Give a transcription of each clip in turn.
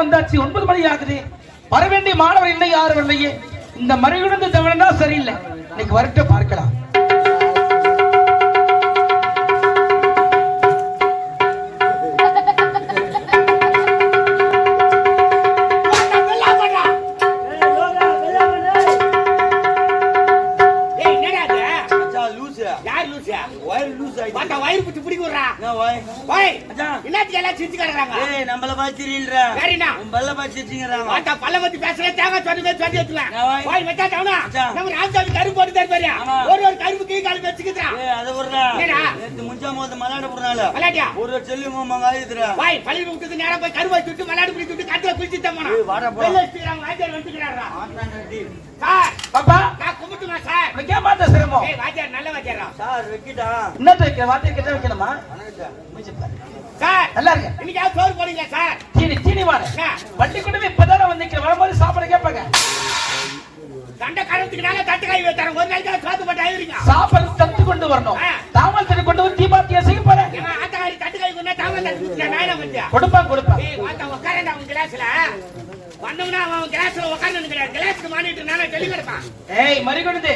நேரம் வந்தாச்சு ஒன்பது மணி ஆகுது. வர வேண்டிய மாணவர் இல்லை யாரும் இல்லையே. இந்த மறைவிழுந்து தமிழனா சரியில்லை. இன்னைக்கு வரட்டும் பார்க்கலாம். உன் பல்ல சிரிச்சுங்கறாங்க பார்த்தா பல்ல பத்தி பேசுற தேங்காய் சொன்ன மாதிரி சொல்லி மச்சான் தவணா, மச்சான். நம்ம ராமசாமி கரும்பு போட்டு. ஒரு ஒரு கரும்பு கீழ் கால் வச்சுக்குதுடா. ஏய் அத விடுறா என்னடா? நேத்து முஞ்சா மோத மலாட போறனால? ஒரு ஒரு செல்லி மாமா ஓய், பள்ளியில விட்டது நேரா போய் கரும்பை சுட்டு மல்லாடு பிடி சுட்டு கத்துல குளிச்சு போனோம். ஏய், வாடா போலாம். வெள்ளை ஸ்ரீராம் வாத்தியார் வந்துக்கிறாரா? ஆட்டாண்டி சார், பாப்பா நான் கும்பிட்டுமா சார்? வாத்தியார் நல்ல வாத்தியாரா? சார் வெக்கிட்டா என்னத்த வைக்க வார்த்தை கிட்ட வைக்கணுமா. சார், நல்லா இருக்க இன்னைக்காவது சோறு போடுங்க சார். தீனி தீனி வாட என்ன? பள்ளிக்கூடமே இப்பதானே வந்திருக்கிற வரும்போது சாப்பாடு கேட்பாங்க சண்டை காரணத்துக்கு நாங்க தட்டு கை. ஒரு நாளைக்கு சோத்து போட்டு ஆயிருங்க. சாப்பாடு தத்து கொண்டு வரணும் ஆ. தாமரத்தை கொண்டு வந்து தீபாத்தியா செய்ய போறேன் தட்டு கை கொண்டா தாவல் தட்டு குடிச்சிட்டா நாயனா பண்ணியா? கொடுப்பான் கொடுப்பான் ஏய், வாத்தா, உன் கிளாஸ்ல. வந்தவனா அவன் கிளாஸ்ல உட்கார்ந்து கிளாஸ்க்கு மானிட்டு நானே கிடப்பான் ஏய் என்ன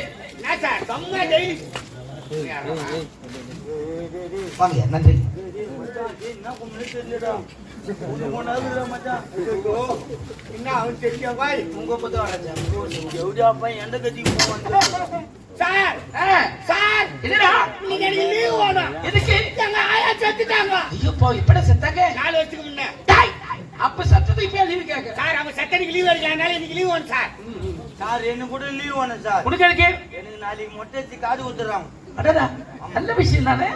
சார். சார் என்னடா? இன்னைக்கு எனக்கு லீவ் வேணும். எதுக்கு? எங்க ஆயா செத்துட்டாங்க. ஐயோ போ இப்பட செத்தாங்க? நாலு வருஷத்துக்கு முன்ன. டேய், அப்ப சத்தத்தை இப்ப லீவு கேட்க? சார் அவன் சத்தனுக்கு லீவ் எடுக்கலனால இன்னைக்கு லீவ் வேணும் சார். சார் என்ன கூட லீவ் வேணும் சார். நாளைக்கு மொட்டை வச்சு காது குத்துறாங்க அடடா நல்ல விஷயம் தானே?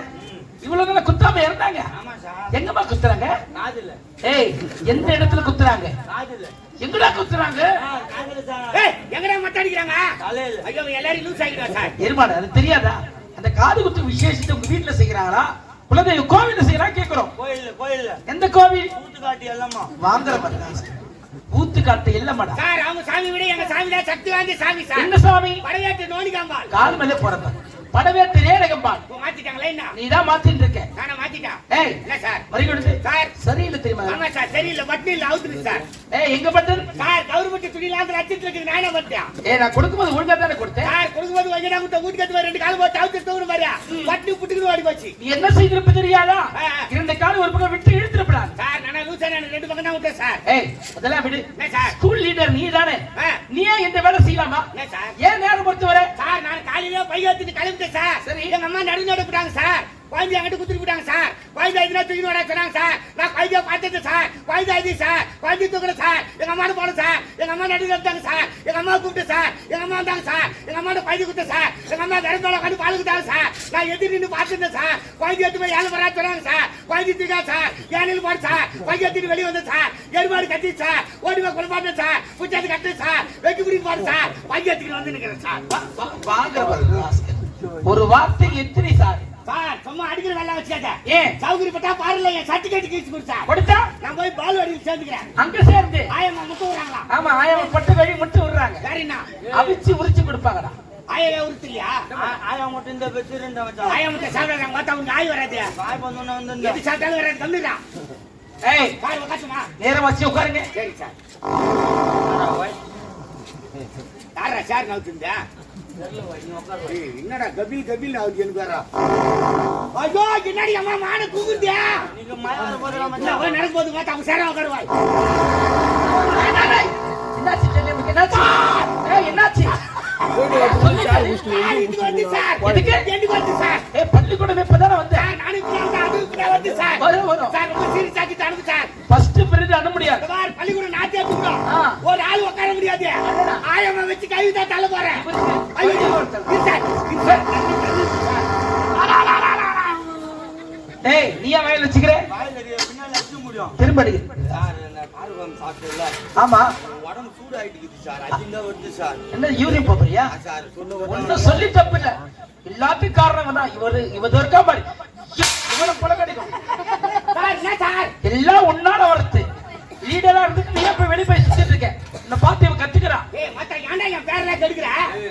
இவ்வளவு நாளா குத்தாம இருந்தாங்க ஆமா சார் எங்கம்மா குத்துறாங்க? காதுல ஏய் எந்த இடத்துல குத்துறாங்க? காதுல எங்கடா குத்துறாங்க? ஏய் எங்கடா மத்த அடிக்கிறாங்க? ஐயோ எல்லாரும் லூஸ் ஆகிடுவா சார். எருமாடு அது தெரியாதா? அந்த காது குத்து விசேஷத்தை உங்க வீட்டுல செய்யறாங்களா? குலதெய்வ கோவில்ல செய்யறா கேக்குறோம். கோயில்ல கோயில்ல. எந்த கோவில்? கூத்து காட்டி எல்லாமா வாங்குற மாதிரி காட்டு இல்லமாடா. சார் அவங்க சாமி விட எங்க சாமி தான் சக்தி வாய்ந்த சாமி சார். என்ன சாமி படையாட்டு நோனிகாம்பாள் கால் மேலே போறப்ப படவேத்து நேரகம்பாள் மாத்திட்டாங்களா என்ன? நீதான் மாத்திட்டு இருக்க. நானே மாத்திட்டான் ஏய் என்ன சார். மறிகொடுத்து சார். சரியில்லை தெரியுமா? ஆமா சார் சரியில்லை. வட்டி இல்ல அவுத்துரு சார். ஏய் எங்க பட்டது சார் கவர்மெண்ட் அந்த லட்சத்துல இருக்குது நானே பண்ணிட்டேன் ஏய் நான் கொடுக்கும்போது ஒழுங்கா தானே கொடுத்தேன்? சார் கொடுக்கும்போது வஞ்சனா குட்ட வீட்டுக்கு எடுத்து ரெண்டு காலம் போட்டு அவுத்து தூக்குற மாதிரியா வட்டி புட்டுக்குன்னு ஓடி போச்சு. நீ என்ன செய்திருப்ப தெரியாதா? சார் ஏய் அதெல்லாம் விடு. சார் ஸ்கூல் லீடர் நீ தானே. நீ ஏன் இந்த வேலை செய்யலாமா? ஏன் நேரம் பொறுத்து வர சார் நான் காலையில பை எடுத்துட்டு கிளம்பிட்டேன் சார் சரி. எங்க அம்மா நடு நடு விட்டாங்க சார் குழந்தை என்கிட்ட குத்துட்டு போயிட்டாங்க சார். குழந்தை ஐந்து தூக்கி வர சொன்னாங்க சார். நான் குழந்தைய பார்த்துட்டு சார். குழந்தை ஐந்து சார். குழந்தை தூக்கல சார். எங்க அம்மா போன சார். எங்க அம்மா நடுவில் இருந்தாங்க சார். எங்க அம்மா கூப்பிட்டு சார். எங்க அம்மா வந்தாங்க சார். எங்க அம்மா குழந்தை கொடுத்த சார். எங்க அம்மா கருந்தோட கண்டு பால் கொடுத்தாங்க சார். நான் எதிர் நின்று பார்த்துருந்தேன் சார். குழந்தை எடுத்து போய் ஏழு வரா சொன்னாங்க சார். குழந்தை தூக்கா சார். ஏழில் போட சார். குழந்தை எடுத்துட்டு வெளியே வந்து சார். எருமாடு கட்டி சார். ஓடி போய் குழப்பாட்டு சார். புச்சாத்து கட்டு சார். வெட்டி பிடி போட சார். குழந்தை எடுத்துக்கிட்டு வந்து நிற்கிறேன் சார். ஒரு வார்த்தை எத்தனை சார்? சார் சும்மா அடிக்கிற வேலை வச்சுக்காத. ஏன் சௌகரியப்பட்டா பாருல என் சர்டிபிகேட் கொடுத்தா. கொடுத்தா? நான் போய் பால் வடியில் சேர்ந்துக்கிறேன். அங்க சேர்ந்து? ஆயம்மா முத்து விடுறாங்களா? ஆமா ஆயாம பட்டு வழி முட்டு விடுறாங்க. என்ன? அவிச்சு உரிச்சு கொடுப்பாங்கடா. ஆயவே உறுத்துலையா ஆ- ஆயா மட்டும் இந்த ரெண்டா வச்சான் ஆயா முட்டை சாப்பிடுறாங்க பார்த்தா உனக்கு ஆய் வராது. வந்து எது சாப்பிட்டாலும் வராது கம்மிதான் ஏய். சார் உக்காசுமா நேரம் வச்சு உட்காருங்க. சரி சார். யாரா சார் நவுத்துந்தா என்னடா கபில் கபில் நவுத்து எனக்கு வேற. ஐயோ என்னடி அம்மா மான கூகுந்தியா நீங்க மச்சான். போய் நடக்கும் போது பார்த்தா அவங்க சேர உட்காருவாய். என்னாச்சு என்னாச்சு? என்னாச்சு? பள்ளிக்கூடம் இப்பதானே வந்தேன் நானும் வந்து சார். வரும் வரும். சார் ரொம்ப சீரியஸ் ஆக்கி தரணும் சார் ஃபர்ஸ்ட் பிரிவு அண்ண முடியாது இந்த மாதிரி பள்ளிக்கூடம் நாத்தே கூப்பிடும் ஆ. ஒரு ஆள் உட்கார முடியாது. ஆயம்மா வச்சு கை தான் தள்ள போறேன். டேய் நீ ஏன் வயல் வச்சுக்கிற? வாயில இருக்க பின்னால அடிக்க முடியும். திரும்ப ஆமா. உடம்பு சூடு ஆயிட்டு சார் வருது சார். என்ன யூரின் போறியா சார் சொன்ன ஒன்னும் சொல்லி தப்பு இல்ல எல்லாத்துக்கும் காரணம் தான் இவரு இவரு இருக்கா இவனை கிடைக்கும் சார் எல்லாம் உன்னால வரத்து லீடரா இருந்து நீ எப்ப வெளிய போய் சுத்திட்டு இருக்க. என்ன பார்த்து இவன் கத்துக்கிறான். ஏய் மத்த ஏன்டா என் பேரெல்லாம் கெடுக்கிற?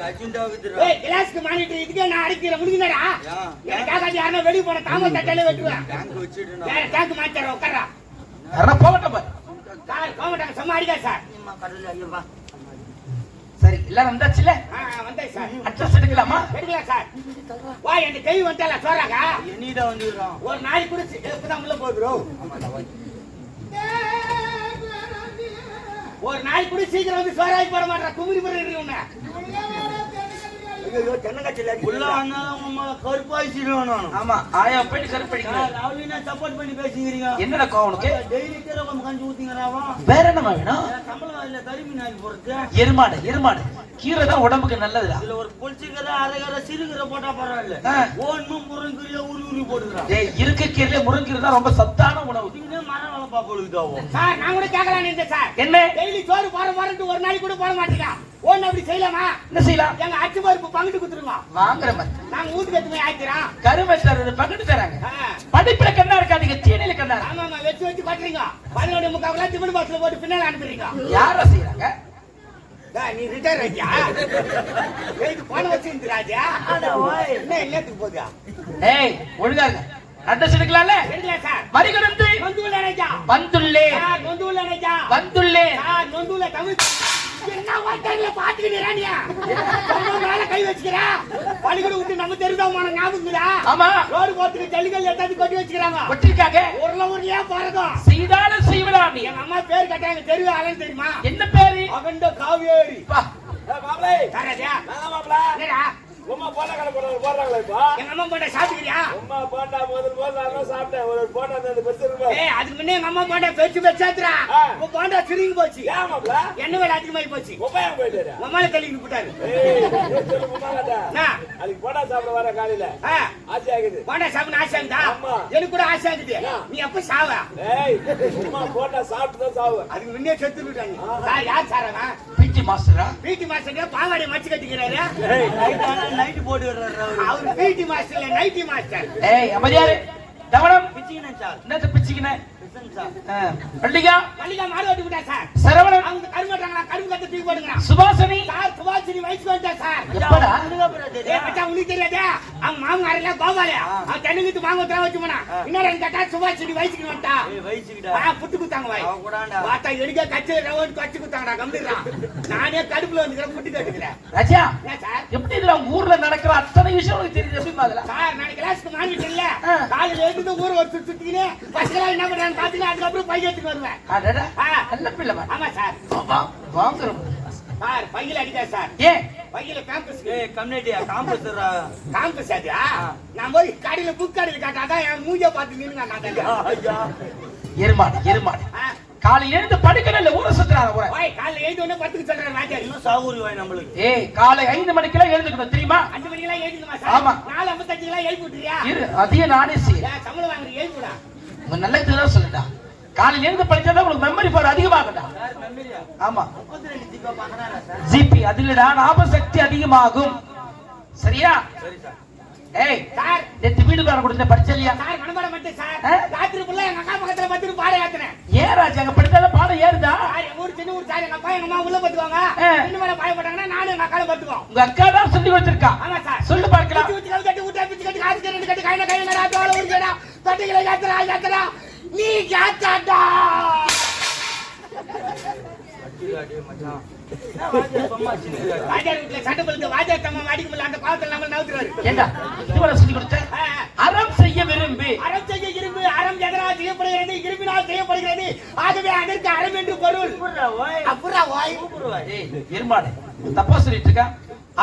அஜிந்தா வருதுடா ஏய் கிளாஸ்க்கு மானிட்டு இதுக்கே நான் அடிக்கிற முடியுங்கடா யா. எனக்காக யாரும் வெளிய போன தாமஸ் தட்டாலே வெட்டுவேன். பேங்க் வச்சிட்டு. வேற டேங்க் மாத்திர உட்காரா யாரா போகட்டும் பாரு. சார் போக மாட்டாங்க சும்மா அடிக்காது சார். அம்மா கடவுளே ஐயோ வா. சரி எல்லாரும் வந்தாச்சுல வந்தேன் சார். அட்ரஸ் எடுக்கலாமா? எடுக்கலாம் சார். வா என் கை வந்துட்டல சொல்றாங்க என்னிடா வந்துடுறான்? ஒரு நாளைக்கு கூட இப்பதான் உள்ள போகுதுறோம் ஒரு நாளைக்கு கூட சீக்கிரம் வந்து சோறாக்கி போட மாட்டேன் குமிரி முறை உன்ன. ஐயோ தென்னங்கட்சியில் உள்ள வந்தாலும் உங்க மேல கருப்பாயிச்சிடுவேன் நான் ஆமா. ஆயா போயிட்டு கருப்படிக்கணும் அவளினா சப்போர்ட் பண்ணி பேசிக்கிறீங்க. என்னடா கோவம் உனக்கு? டெய்லி கீரை கொஞ்சம் கஞ்சி ஊத்திங்கிறாவா வேற வேணும்? சம்பளம் இல்ல கருமி நாய் போறது எருமாடு எருமாடு. கீரை தான் உடம்புக்கு நல்லதுடா. இதுல ஒரு பொலிச்சுக்கிற அரைக்கிற சிறுகிற போட்டா பரவாயில்ல. ஆ. ஒண்ணும் முருங்கீரையா உரி உரி போட்டுக்கிறான். டேய் இருக்க கீரையில முருங்கீரை தான் ரொம்ப சத்தான உணவு. இதுக்குன்னே மரம் வளர்ப்பா பொழுதுக்காவோ சார் நான் கூட இருந்தேன் சார். என்ன? டெய்லி சோறு போற போறன்ட்டு ஒரு நாளைக்கு கூட போட மாட்டீங்க. ஒண்ணு அப்படி செய்யலாமா? என்ன செய்யலாம்? எங்க அச்சு பருப்பு பங்கிட்டு கொடுத்துருங்க வாங்குற நாங்க வீட்டுக்கு எடுத்து போய் கருமை தர்றது பக்கத்து தராங்க. படிப்புல கண்ணா இருக்காதீங்க தீனில கண்ணா. ஆமா ஆமா வச்சு வச்சு கட்டுறீங்க. பதினொன்று முக்கால் டிஃபன் பாக்ஸ்ல போட்டு பின்னால அனுப்புறீங்க யாரா செய்யறாங்க நீ ரிட்டையர் ஆயிட்டியா? எதுக்கு பணம் வச்சு ராஜா? என்ன இல்லத்துக்கு போதா ஏய் ஒழுங்கா இருங்க அட்ரஸ் எடுக்கலாம்ல? மறிகடந்து நினைச்சா வந்துள்ளேன். சார் நொந்துல தமிழ் என்ன ரொம்ப மேல கை வச்சுக்கிறா? பள்ளிக்கூட விட்டு நம்ம தெரிஞ்சவமான ஞாபகங்களா ஆமா. ரோடு போறதுக்கு ஜல்லிக்கல் எடுத்தாந்து கொட்டி வச்சுக்கிறாங்க. ஒட்டிருக்காங்க ஊர்ல ஊர்லயே போறதும். செய்தாலும் செய்வடா நீ. எங்க அம்மா பேர் கேட்டாங்க தெருவு ஆளுன்னு தெரியுமா? என்ன பேரு? அகண்ட காவேரி. பா, சாரதியா மாப்பிள. என்னடா? உமா போண்டா கடை போடுறாங்க போடுறாங்களா இப்போ? எங்க அம்மா போட்ட சாப்பிட்டுக்கிறியா உமா போண்டா முதல் சாப்பிட்டேன். ஒரு போண்டா அந்த பெருசு இருக்கு. ஏய் அதுக்கு முன்னே எங்க அம்மா போண்டா பெருசு பெருசாத்துறா. உன் போண்டா சுருங்கி போச்சு. ஏன் மாப்பிள? எண்ணெய் வேலை அதிகமாகி போச்சு? உப்பையா போயிட்டாரு? உன் மேல தள்ளிட்டு போட்டாரு. ஏய் சொல்லு உமாங்கடா என்ன? அதுக்கு போண்டா சாப்பிட வர காலையில ஆசை ஆகுது. போண்டா சாப்பிட ஆசை இருந்தா. எனக்கு கூட ஆசை ஆகுது. நீ எப்ப சாவ? ஏய் உமா போண்டா சாப்பிட்டு தான் சாவு. அதுக்கு முன்னே செத்து விட்டாங்க சார் யார் சார் பிடி மாஸ்டரா? பிடி மாஸ்டர் பாவாடை மச்சு கட்டிக்கிறாரு. ஏய் நைட் ஆனா நைட் போட்டு அவரு பிடி மாஸ்டர் இல்ல நைட்டி மாஸ்டர் ஏய் அமைதியாரு தவணம். பிச்சிக்கினேன் சார் என்னத்த பிச்சுக்கின பிசன் சார் பள்ளிகா மல்லிகா. மாடு ஓட்டி விட்டா சார் சரவணன். அவங்க கரும்பு கத்த தூக்கி போடுங்கிறான் சுபாசனி சார் சுபாஷினி வயசுக்கு வந்துட்டா சார் எப்படா? உனக்கு தெரியாதா? மாமனார் எல்லாம் கோபால. அவன் தென்னுக்கு மாங்க ஊத்துறா வச்சு போனா இன்னொரு கேட்டா சுபாஷினி வயசுக்கு வயசுக்கிட்ட ஆ, புட்டு குத்தாங்க வாய். பார்த்தா எடுக்க கச்சு ரவுண்ட் கச்சு குத்தாங்கடா கம்பிடுறான் நானே கடுப்புல வந்துக்கிறேன் புட்டு கட்டுக்கிறேன். ராஜா. என்ன சார் எப்படி இதுல ஊர்ல நடக்கிற அத்தனை விஷயம் உனக்கு தெரியுது எப்படி மாதிரில சார் நான் கிளாஸ்க்கு மாறிட்டு இல்ல ஆ. காலையில எழுந்து ஊர் ஒரு சுத்தி சுத்திக்கினே பசங்க என்ன பண்றாங்க பாத்தீங்கன்னா அதுக்கப்புறம் பைய எடுத்துட்டு வருவேன். அடடா. நல்ல பிள்ளை. ஆமா சார். வாங்குறோம் சார் பையில அடிக்காது சார். ஏன்? பையில பேம்பஸ் ஏய் கம்யூனிட்டியா காம்பஸ் காம்பஸ் அதியா நான் போய் கடையில புக் கடையில காட்டாதான் என் மூஞ்ச பார்த்து நின்னுங்க நான் ஐயா. எருமாடு எருமாடு. ஆ. காலையில இருந்து படுக்கணும் இல்ல ஊரை சுத்துறாங்க ஊரை ஓய் காலையில எழுந்து உடனே பத்துக்கு சொல்றேன் ராஜா இன்னும் சாகுரி வாய் நம்மளுக்கு? ஏய் காலை ஐந்து மணிக்கெல்லாம் எழுந்துக்கணும் தெரியுமா? அஞ்சு மணிக்கெல்லாம் எழுதுமா சார்? ஆமா. நாலு ஐம்பத்தஞ்சுக்கெல்லாம் எழுப்பி விட்டுறியா? இரு அதையும் நானே ஏன் சம்பளம் வாங்குறீங்க எழுப்புடா. உங்க நல்லதுதான் சொல்லுடா. காலையில இருந்து படிச்சாதான் உங்களுக்கு மெமரி பவர் மெமரியா ஆமா. ஜிபா பாக்குறாரா சார்? ஜிபி அதுலடா ஞாபக சக்தி அதிகமாகும். சரியா? சரி சார். ஏய் சார். நேத்து வீடுக்காரன் கொடுத்த படிச்சலையா சார் மனப்பாடம் மட்டும் சார்? ராத்திரி ஃபுல்லா எங்க அக்கா பக்கத்துல பத்து பாடம் ஏத்துனேன் ராஜா அங்க படித்தாலும் பாடம் ஏறுதா? ஊர் சின்ன ஊர் சார் எங்க அப்பா எங்க அம்மா உள்ள பத்துவாங்க. ரெண்டு மேல பாய போட்டாங்கன்னா நானும் எங்க அக்கால பத்துவோம் உங்க அக்கா தான் சொல்லி கொடுத்திருக்கா ஆமா சார் சொல்லு பார்க்கலாம். பிச்சு பிச்சு கட்டி ஊட்டா பிச்சு கட்டி காசு ரெண்டு கட்டி கையில கையில நடா தோல உரிச்சடா தொட்டிகளை ஏத்துறா ஏத்துறா. நீ சின்ன ஆ, அறம் செய்ய விரும்பி. அறம் செய்ய இரும்பு அறம் எதனால் செய்யப்படுகிறது இரும்பினால் செய்யப்படுகிறது. ஆகவே அதற்கு அறம் என்று பொருள். எருமாடு. தப்பா சொல்லிட்டு இருக்கா?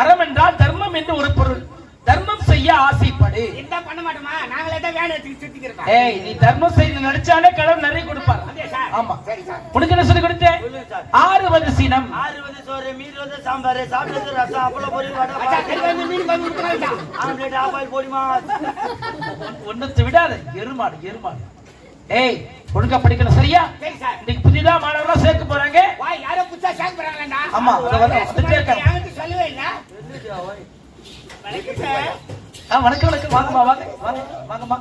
அறம் என்றால் தர்மம் என்று ஒரு பொருள். தர்மம் செய்ய ஆசைப்படு. என்ன பண்ண மாட்டோமா? நாங்களே தான் வேலை சுத்திக்கிறோம். ஏய் நீ தர்மம் செய்து நடிச்சாலே கடவுள் நிறைய கொடுப்பார். ஆமா. சரி சார். உனக்கு என்ன சொல்லி கொடுத்தேன்? சார். ஆறுவது சினம். ஆறுவது சோறு மீறுவது சாம்பார் சாப்பிட்டது ரசம் அப்பளம் பொரி வடை இந்த மீன் வந்து விட்டு வேண்டாம் ஆம்லேட் ஆப்பாயில் பொடிமா ஒன்னத்தை விடாத எருமாடு எருமாடு. ஏய் ஒழுங்கா படிக்கணும் சரியா? சரி சார். இன்னைக்கு புதிதா மாணவர்களா சேர்க்க போறாங்க? வாய் யாரோ புதுசா ஷேக் போறாங்களா ஆமா, சொல்லவே இல்ல. வணக்கம் வணக்கம். வாங்கம்மா வாங்க வாங்க வாங்கம்மா.